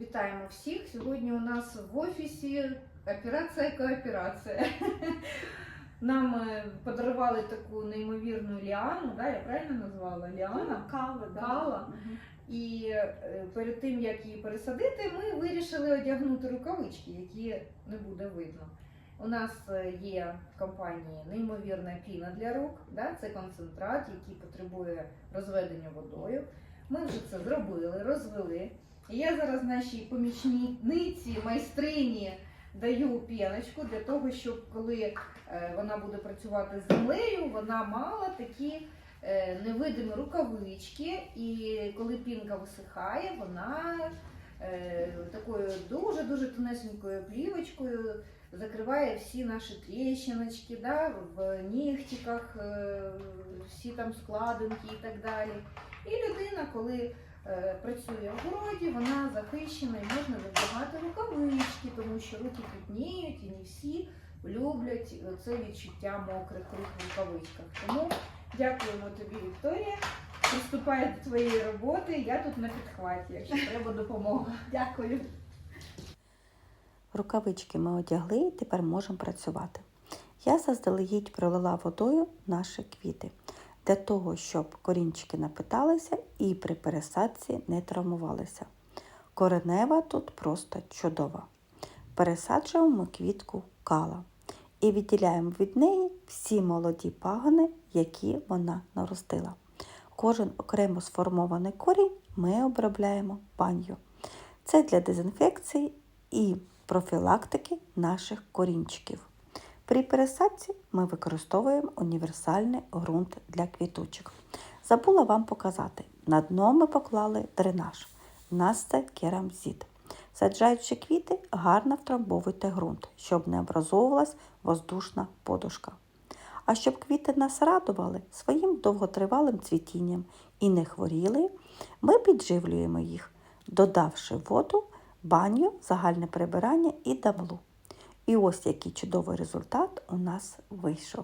Вітаємо всіх. Сьогодні у нас в офісі операція кооперація. Нам е, подарували таку неймовірну ліану, да, я правильно назвала? Ліана? Кава, да. Мгм. І е, перед тим, як її пересадити, ми вирішили одягнути рукавички, які не буде видно. У нас е, є в компанії неймовірна піна для рук, да? це концентрат, який потребує розведення водою. Ми вже це зробили, розвели. Я зараз нашій помічниці, майстрині даю піночку для того, щоб коли е, вона буде працювати з землею, вона мала такі е, невидимі рукавички, і коли пінка висихає, вона е, такою дуже-дуже тонесенькою плівочкою закриває всі наші тріщиночки, да, в нігтиках, е, всі там складинки і так далі. І людина, коли працює в городі, вона захищена і можна вдягати рукавички, тому що руки пітніють і не всі люблять це відчуття мокрих рук в рукавичках. Тому дякуємо тобі, Вікторія. Приступай до твоєї роботи. Я тут на підхваті, якщо треба допомога. Дякую. Рукавички ми одягли і тепер можемо працювати. Я заздалегідь пролила водою наші квіти для того, щоб корінчики напиталися і при пересадці не травмувалися. Коренева тут просто чудова. Пересаджуємо квітку кала і відділяємо від неї всі молоді пагони, які вона наростила. Кожен окремо сформований корінь ми обробляємо баню. Це для дезінфекції і профілактики наших корінчиків. При пересадці ми використовуємо універсальний ґрунт для квіточок. Забула вам показати. На дно ми поклали дренаж. У нас це керамзит. Саджаючи квіти, гарно втрамбовуйте ґрунт, щоб не образовувалась воздушна подушка. А щоб квіти нас радували своїм довготривалим цвітінням і не хворіли, ми підживлюємо їх, додавши воду, баню, загальне прибирання і дамлу. І ось який чудовий результат у нас вийшов.